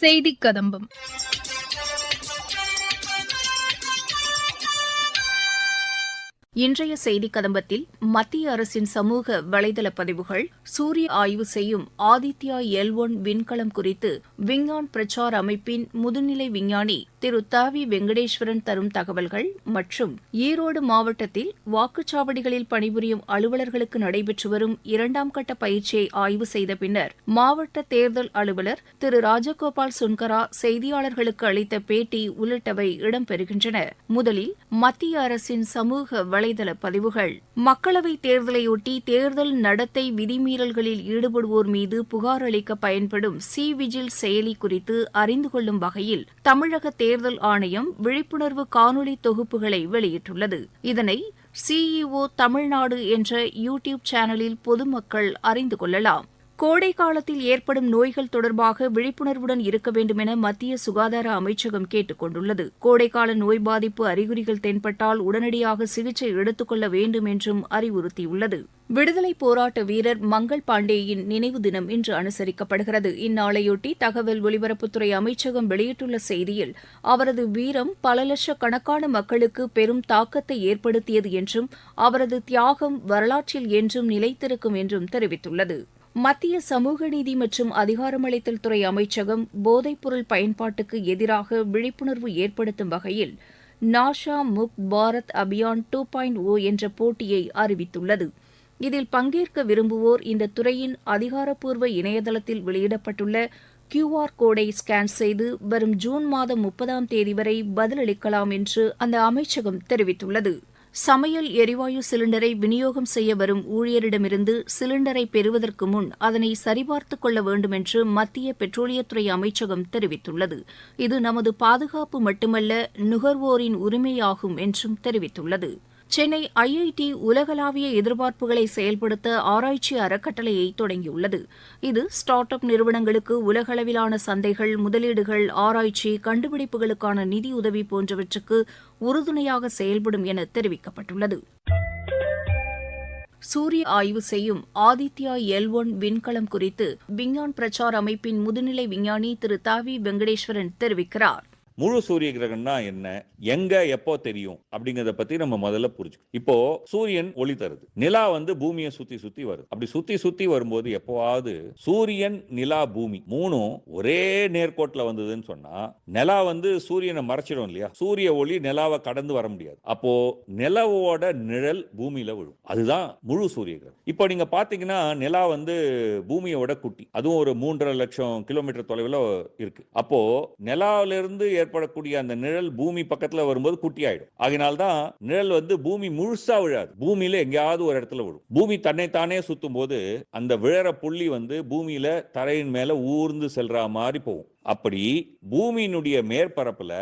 செய்தி கதம்பம் இன்றைய செய்தி கதம்பத்தில் மத்திய அரசின் சமூக வலைதள பதிவுகள் சூரிய ஆய்வு செய்யும் ஆதித்யா எல் ஒன் விண்கலம் குறித்து விஞ்ஞான் பிரச்சார் அமைப்பின் முதுநிலை விஞ்ஞானி திரு தாவி வெங்கடேஸ்வரன் தரும் தகவல்கள் மற்றும் ஈரோடு மாவட்டத்தில் வாக்குச்சாவடிகளில் பணிபுரியும் அலுவலர்களுக்கு நடைபெற்று வரும் இரண்டாம் கட்ட பயிற்சியை ஆய்வு செய்த பின்னர் மாவட்ட தேர்தல் அலுவலர் திரு ராஜகோபால் சுன்கரா செய்தியாளர்களுக்கு அளித்த பேட்டி உள்ளிட்டவை இடம்பெறுகின்றன. முதலில் மத்திய அரசின் சமூக வலைதள பதிவுகள். மக்களவைத் தேர்தலையொட்டி தேர்தல் நடத்தை விதிமீறல்களில் ஈடுபடுவோர் மீது புகார் அளிக்க பயன்படும் சி விஜில் செயலி குறித்து அறிந்து கொள்ளும் வகையில் தமிழக தேர்தல் தேர்தல் ஆணையம் விழிப்புணர்வு காணொலி தொகுப்புகளை வெளியிட்டுள்ளது. இதனை சிஇஓ தமிழ்நாடு என்ற யூ டியூப் சேனலில் பொதுமக்கள் அறிந்து கொள்ளலாம். கோடை காலத்தில் ஏற்படும் நோய்கள் தொடர்பாக விழிப்புணர்வுடன் இருக்க வேண்டும் என மத்திய சுகாதார அமைச்சகம் கேட்டுக் கொண்டுள்ளது. கோடைக்கால நோய் பாதிப்பு அறிகுறிகள் தென்பட்டால் உடனடியாக சிகிச்சை எடுத்துக் கொள்ள வேண்டும் என்றும் அறிவுறுத்தியுள்ளது. விடுதலைப் போராட்ட வீரர் மங்கள் பாண்டேயின் நினைவு தினம் இன்று அனுசரிக்கப்படுகிறது. இந்நாளையொட்டி தகவல் ஒலிபரப்புத்துறை அமைச்சகம் வெளியிட்டுள்ள செய்தியில் அவரது வீரம் பல லட்சக்கணக்கான மக்களுக்கு பெரும் தாக்கத்தை ஏற்படுத்தியது என்றும் அவரது தியாகம் வரலாற்றில் என்றும் நிலைத்திருக்கும் என்றும் தெரிவித்துள்ளது. மத்திய சமூக நீதி மற்றும் அதிகாரமளித்தல் துறை அமைச்சகம் போதைப்பொருள் பயன்பாட்டுக்கு எதிராக விழிப்புணர்வு ஏற்படுத்தும் வகையில் Nasha Mukt Bharat Abhiyan two point O என்ற போட்டியை அறிவித்துள்ளது. இதில் பங்கேற்க விரும்புவோர் இந்த துறையின் அதிகாரப்பூர்வ இணையதளத்தில் வெளியிடப்பட்டுள்ள கியூஆர் கோடை ஸ்கேன் செய்து வரும் ஜூன் மாதம் முப்பதாம் தேதி வரை பதிலளிக்கலாம் என்று அந்த அமைச்சகம் தெரிவித்துள்ளது. சமையல் எரிவாயு சிலிண்டரை விநியோகம் செய்ய வரும் ஊழியரிடமிருந்து சிலிண்டரை பெறுவதற்கு முன் அதனை சரிபார்த்துக் கொள்ள வேண்டும் என்று மத்திய பெட்ரோலியத்துறை அமைச்சகம் தெரிவித்துள்ளது. இது நமது பாதுகாப்பு மட்டுமல்ல நுகர்வோரின் உரிமையாகும் என்றும் தெரிவித்துள்ளது. சென்னை ஐஐடி உலகளாவிய எதிர்பார்ப்புகளை செயல்படுத்த ஆராய்ச்சி அறக்கட்டளையை தொடங்கியுள்ளது. இது ஸ்டார்ட் அப் நிறுவனங்களுக்கு உலகளவிலான சந்தைகள் முதலீடுகள் ஆராய்ச்சி கண்டுபிடிப்புகளுக்கான நிதியுதவி போன்றவற்றுக்கு உறுதுணையாக செயல்படும் என தெரிவிக்கப்பட்டுள்ளது. சூரிய ஆய்வு செய்யும் ஆதித்யா எல் ஒன் விண்கலம் குறித்து விஞ்ஞான் பிரச்சார் அமைப்பின் முதுநிலை விஞ்ஞானி திரு தாவி வெங்கடேஸ்வரன் தெரிவிக்கிறார். முழு சூரிய கிரகணம்னா என்ன? எங்க எப்போ தெரியும்? அப்படிங்கறத பத்தி நம்ம முதல்ல புரிஞ்சுக்கணும். இப்போ சூரியன் ஒளி தருது. நிலா வந்து பூமியை சுத்தி சுத்தி வருது. அப்படி சுத்தி சுத்தி வரும்போது எப்போவாவது சூரியன் நிலா பூமி மூணும் ஒரே நேர்கோட்டில் வந்ததுன்னு சொன்னா நிலா வந்து சூரியனை மறைச்சிடும் இல்லையா? சூரிய ஒளி நிலாவை கடந்து வர முடியாது. அப்போ நிலவோட நிழல் பூமியில விழும். அதுதான் முழு சூரிய கிரகணம் இப்போ நீங்க பாத்தீங்கன்னா நிலா வந்து பூமியோட குட்டி. அதுவும் ஒரு மூன்றரை லட்சம் கிலோமீட்டர் தொலைவில் இருக்கு. அப்போ நிலாவிலிருந்து ஏற்படக்கூடிய அந்த நிழல் பூமி பக்கத்தில் வரும்போது குட்டி ஆயிடும். அதனால்தான் நிழல் வந்து பூமி முழுசா விழாது. பூமியில எங்கேயாவது ஒரு இடத்துல விழும். பூமி தன்னைத்தானே சுத்தும் போது அந்த விழற புள்ளி வந்து பூமியில தரையின் மேல ஊர்ந்து செல்ற மாதிரி போகும். அப்படி பூமியினுடைய மேற்பரப்புல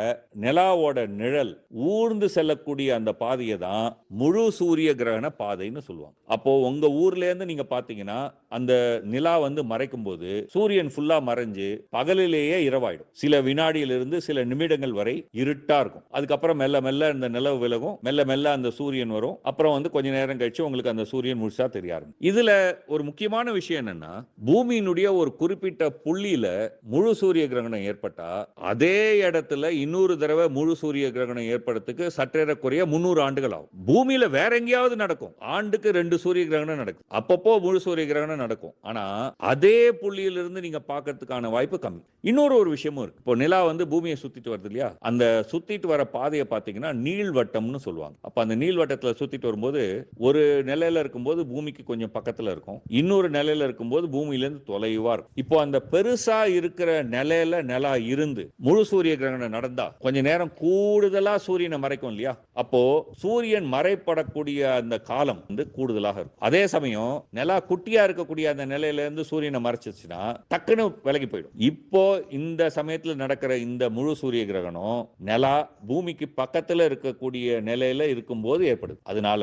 நிலாவோட நிழல் ஊர்ந்து செல்லக்கூடிய அந்த பாதையை தான் முழு சூரிய கிரகண பாதைன்னு சொல்லுவாங்க. அப்போ உங்க ஊர்ல இருந்து நீங்க பாத்தீங்கன்னா அந்த நிலா வந்து மறைக்கும் போது சூரியன் ஃபுல்லா மறைஞ்சு பகலிலேயே இரவாயிடும். சில வினாடியிலிருந்து சில நிமிடங்கள் வரை இருட்டா இருக்கும். அதுக்கப்புறம் மெல்ல மெல்ல இந்த நிலவு விலகும். மெல்ல மெல்ல அந்த சூரியன் வரும். அப்புறம் வந்து கொஞ்ச நேரம் கழிச்சு உங்களுக்கு அந்த சூரியன் முழுசா தெரிய ஆரம்பிக்கும். இதுல ஒரு முக்கியமான விஷயம் என்னன்னா பூமியினுடைய ஒரு குறிப்பிட்ட புள்ளியில முழு சூரிய கிரகணம் ஏற்பட்டா அதே இடத்துல இன்னொரு தடவை முழு சூரிய கிரகணம் ஏற்படுறதுக்கு சற்றேறக்குறைய முன்னூறு ஆண்டுகள் ஆகும். பூமியில வேற எங்கேயாவது நடக்கும். ஆண்டுக்கு ரெண்டு சூரிய கிரகணம் நடக்கும் அப்பப்போ முழு சூரிய கிரகணம் நடக்கும். ஆனா அதே புள்ளியிலிருந்து நீங்க பார்க்கறதுக்கான வாய்ப்பு கம்மி. இன்னொரு ஒரு விஷயமும் இருக்கு. இப்போ நிலா வந்து பூமியை சுத்திட்டு வருது இல்லையா? அந்த சுத்திட்டு வர பாதையை பார்த்தீங்கன்னா நீள்வட்டம்னு சொல்லுவாங்க. அப்ப அந்த நீள்வட்டத்துல சுத்திட்டு வரும்போது ஒரு நிலையில இருக்கும்போது பூமிக்கு கொஞ்சம் பக்கத்துல இருக்கும். இன்னொரு நிலையில இருக்கும்போது பூமியில இருந்து தொலைவா இருக்கும். இப்போ அந்த பெருசா இருக்கிற நிலை நிலையில நிலா இருந்து முழு சூரிய கிரகணம் நடந்தா கொஞ்ச நேரம் கூடுதலா சூரியனை மறைக்கும் இல்லையா? அப்போ சூரியன் மறைப்படக்கூடிய அந்த காலம் வந்து கூடுதலாக இருக்கும். அதே சமயம் நிலா குட்டியா இருக்கக்கூடிய அந்த நிலையில இருந்து சூரியனை மறைச்சிச்சுன்னா டக்குன்னு விலகி போயிடும். இப்போ இந்த சமயத்துல நடக்கிற இந்த முழு சூரிய கிரகணம் நிலா பூமிக்கு பக்கத்துல இருக்கக்கூடிய நிலையில இருக்கும்போது ஏற்படுது. அதனால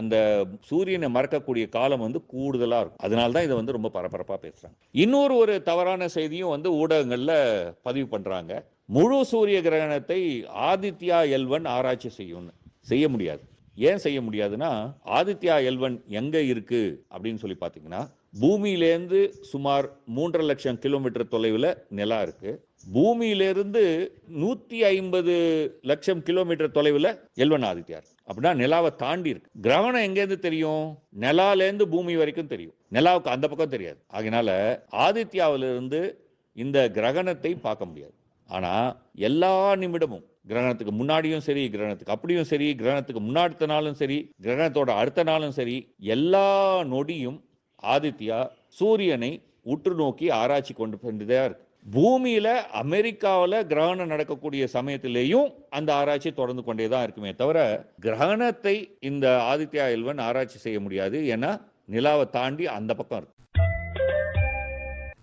அந்த சூரியனை மறக்கக்கூடிய காலம் வந்து கூடுதலா இருக்கும். அதனால தான் இதை வந்து ரொம்ப பரபரப்பா பேசுறாங்க. இன்னொரு ஒரு தவறான செய்தியும் வந்து ஊடகங்கள்ல பதிவு பண்றாங்க. முழு சூரிய கிரகணத்தை ஆதித்யா எல்வன் ஆராய்ச்சி செய்யும்னு. செய்ய முடியாது. ஏன் செய்ய முடியாதுன்னா ஆதித்யா எல்வன் எங்க இருக்கு அப்படின்னு சொல்லி பாத்தீங்கன்னா பூமியிலேருந்து சுமார் மூன்றரை லட்சம் கிலோமீட்டர் தொலைவில் நிலா இருக்கு. பூமியிலிருந்து நூத்தி ஐம்பது லட்சம் கிலோமீட்டர் தொலைவில் எல்வன் ஆதித்யா அப்படின்னா நிலாவை தாண்டி இருக்கு. கிரகணம் எங்கேருந்து தெரியும்? நிலாலேருந்து பூமி வரைக்கும் தெரியும். நிலாவுக்கு அந்த பக்கம் தெரியாது. அதனால ஆதித்யாவிலிருந்து இந்த கிரகணத்தை பார்க்க முடியாது. ஆனால் எல்லா நிமிடமும் கிரகணத்துக்கு முன்னாடியும் சரி கிரகணத்துக்கு அப்படியும் சரி கிரகணத்துக்கு முன்னாடி நாளும் சரி கிரகணத்தோட அடுத்த நாளும் சரி எல்லா நொடியும் ஆதித்யா சூரியனை உற்று நோக்கி ஆராய்ச்சி கொண்டு சென்றுதான் இருக்கு. பூமியில அமெரிக்காவில் கிரகணம் நடக்கக்கூடிய சமயத்திலேயும் அந்த ஆராய்ச்சி தொடர்ந்து கொண்டே தான் இருக்குமே தவிர கிரகணத்தை இந்த ஆதித்யா எல்வன் ஆராய்ச்சி செய்ய முடியாது. ஏன்னா நிலாவை தாண்டி அந்த பக்கம் இருக்கு.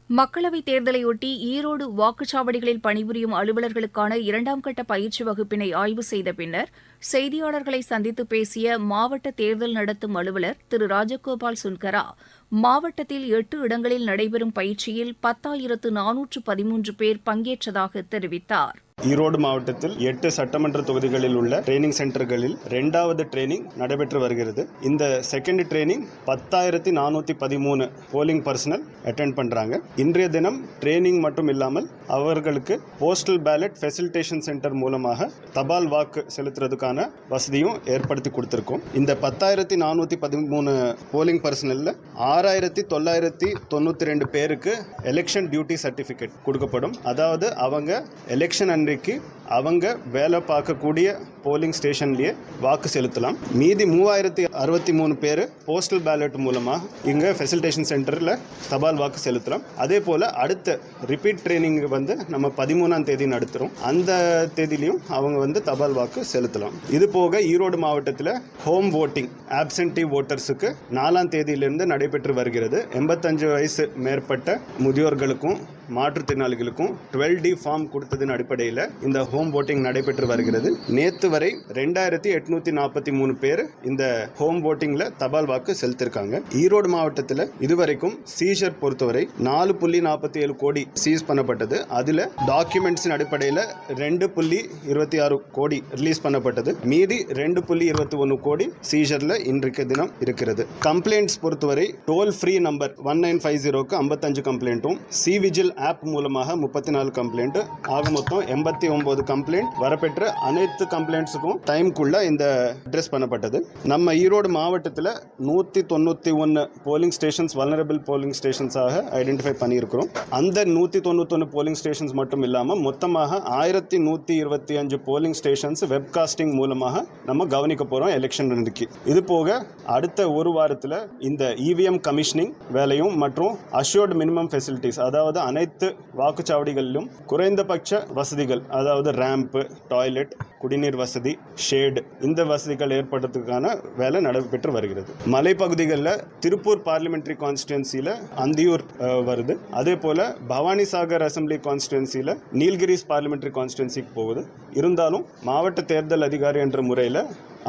மக்களவைத் தேர்தலையொட்டி ஈரோடு வாக்குச்சாவடிகளில் பணிபுரியும் அலுவலர்களுக்கான இரண்டாம் கட்ட பயிற்சி வகுப்பினை ஆய்வு செய்த பின்னர் செய்தியாளர்களை சந்தித்து பேசிய மாவட்ட தேர்தல் நடத்தும் அலுவலர் திரு. ராஜகோபால் சுன்கரா மாவட்டத்தில் எட்டு இடங்களில் நடைபெறும் பயிற்சியில் பத்தாயிரத்து நானூற்று பதிமூன்று பேர் பங்கேற்றதாக தெரிவித்தார். ஈரோடு மாவட்டத்தில் எட்டு சட்டமன்ற தொகுதிகளில் உள்ள ட்ரைனிங் சென்டர்களில் ரெண்டாவது ட்ரைனிங் நடைபெற்று வருகிறது. இந்த செகண்ட் ட்ரைனிங் பத்தாயிரத்தி நானூற்றி பதிமூணு போலிங் பர்சனல் அட்டென்ட் பண்ணுறாங்க இன்றைய தினம் ட்ரைனிங் மட்டும் இல்லாமல் அவர்களுக்கு போஸ்டல் பேலட் ஃபெசிலிட்டேஷன் சென்டர் மூலமாக தபால் வாக்கு செலுத்துறதுக்கான வசதியும் ஏற்படுத்தி கொடுத்துருக்கோம். இந்த பத்தாயிரத்தி நானூற்றி பதிமூணு போலிங் பர்சனலில் ஆறாயிரத்தி தொள்ளாயிரத்தி தொண்ணூற்றி ரெண்டு பேருக்கு எலெக்ஷன் டியூட்டி சர்டிஃபிகேட் கொடுக்கப்படும். அதாவது அவங்க எலெக்ஷன் அன்றைக்கு அவங்க வேலை பார்க்கக்கூடிய போலிங் ஸ்டேஷன்லேயே வாக்கு செலுத்தலாம். மீதி மூவாயிரத்தி அறுபத்தி மூணு பேர் போஸ்டல் பேலட் மூலமாக இங்கே ஃபெசிலிட்டேஷன் சென்டரில் தபால் வாக்கு செலுத்தலாம். அதே போல் அடுத்த ரிப்பீட் ட்ரைனிங் வந்து நம்ம பதிமூணாம் தேதி நடத்துகிறோம் அந்த தேதியிலையும் அவங்க வந்து தபால் வாக்கு செலுத்தலாம். இது போக ஈரோடு மாவட்டத்தில் ஹோம் ஓட்டிங் ஆப்சன்டி ஓட்டர்ஸுக்கு நாலாம் தேதியிலிருந்து நடைபெற்று வருகிறது. எண்பத்தஞ்சு வயசு மேற்பட்ட முதியோர்களுக்கும் மாற்றுத்திறனாளிகளுக்கும் டுவெல் டி ஃபார்ம் கொடுத்ததன் அடிப்படையில் இந்த ஹோம் ஓட்டிங் நடைபெற்று வருகிறது. நேற்று வரை ரெண்டாயிரத்தி எட்நூத்தி நாற்பத்தி மூணு பேர் இந்த ஹோம் ஓட்டிங்ல தபால் வாக்கு செலுத்திருக்காங்க. ஈரோடு மாவட்டத்தில் இதுவரைக்கும் சீஷர் பொறுத்தவரை நாலு புள்ளி நாற்பத்தி ஏழு கோடி சீஸ் பண்ணப்பட்டது. அதுல டாக்குமெண்ட்ஸின் அடிப்படையில் ரெண்டு புள்ளி இருபத்தி ஆறு கோடி ரிலீஸ் பண்ணப்பட்டது. மீதி ரெண்டு புள்ளி இருபத்தி ஒன்று கோடி சீஷரில் இன்றைக்கு தினம் இருக்கிறது. கம்ப்ளைண்ட்ஸ் பொறுத்தவரை toll free number one nine five ஜீரோக்கு ஐம்பத்தஞ்சு கம்ப்ளைண்ட்டும் சி விஜில் ஆப் மூலமாக முப்பத்தி நாலு கம்ப்ளைண்ட் ஆக மொத்தம் எண்பத்தி ஒன்பது கம்ப்ளைண்ட் வரப்பெற்ற அனைத்து கம்ப்ளைண்ட்ஸுக்கும் டைம்குள்ள இந்த அட்ரஸ் பண்ணப்பட்டது. நம்ம ஈரோடு மாவட்டத்தில் நூற்றி தொண்ணூற்றி ஒன்று போலிங் ஸ்டேஷன்ஸ் வல்னரபிள் போலிங் ஸ்டேஷன்ஸாக ஐடென்டிஃபை பண்ணியிருக்கிறோம். அந்த நூற்றி தொண்ணூத்தொன்று போலிங் ஸ்டேஷன்ஸ் மட்டும் இல்லாமல் மொத்தமாக ஆயிரத்தி நூற்றி இருபத்தி அஞ்சு போலிங் ஸ்டேஷன்ஸ் வெப்காஸ்டிங் மூலமாக நம்ம கவனிக்க போகிறோம் எலெக்ஷன் அன்றைக்கு இது போக அடுத்த ஒரு வாரத்தில் இந்த இவிஎம் கமிஷனிங் வேலையும் மற்றும் அஷ்யூர்டு மினிமம் ஃபெசிலிட்டிஸ் அதாவது அனைத்து அனைத்து வாக்குச்சாவடிகளிலும் குறைந்தபட்ச வசதிகள் அதாவது ரேம்ப்பு டாய்லெட் குடிநீர் வசதி ஷேடு இந்த வசதிகள் ஏற்படுறதுக்கான வேலை நடைபெற்று வருகிறது. மலைப்பகுதிகளில் திருப்பூர் பார்லிமெண்ட்ரி கான்ஸ்டிடுவன்சியில் அந்தியூர் வருது. அதே போல் பவானி சாகர் அசம்பிளி கான்ஸ்டிடுவன்சியில் நீல்கிரிஸ் பார்லிமெண்ட்ரி கான்ஸ்டிடுவன்சிக்கு போகுது. இருந்தாலும் மாவட்ட தேர்தல் அதிகாரி என்ற முறையில்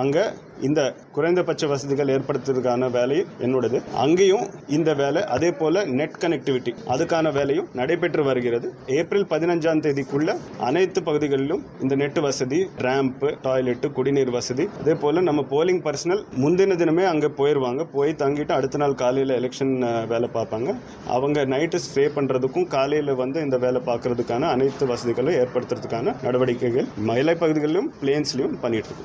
அங்கே இந்த குறைந்தபட்ச வசதிகள் ஏற்படுத்துறதுக்கான வேலை என்னோடது. அங்கேயும் இந்த வேலை அதே போல் நெட் கனெக்டிவிட்டி அதுக்கான வேலையும் நடைபெற்று வருகிறது. ஏப்ரல் பதினஞ்சாம் தேதிக்குள்ள அனைத்து பகுதிகளிலும் இந்த நெட் வசதி ரேம்ப் டாய்லெட்டு குடிநீர் வசதி அதே போல் நம்ம போலிங் பர்சனல் முந்தின தினமே அங்கே போயிடுவாங்க போய் தங்கிட்டு அடுத்த நாள் காலையில் எலெக்ஷன் வேலை பார்ப்பாங்க. அவங்க நைட்டு ஸ்டே பண்ணுறதுக்கும் காலையில் வந்து இந்த வேலை பார்க்கறதுக்கான அனைத்து வசதிகளும் ஏற்படுத்துறதுக்கான நடவடிக்கைகள் மலைப்பகுதிகளிலும் பிளேன்ஸ்லையும் பண்ணிட்டு இருக்கு.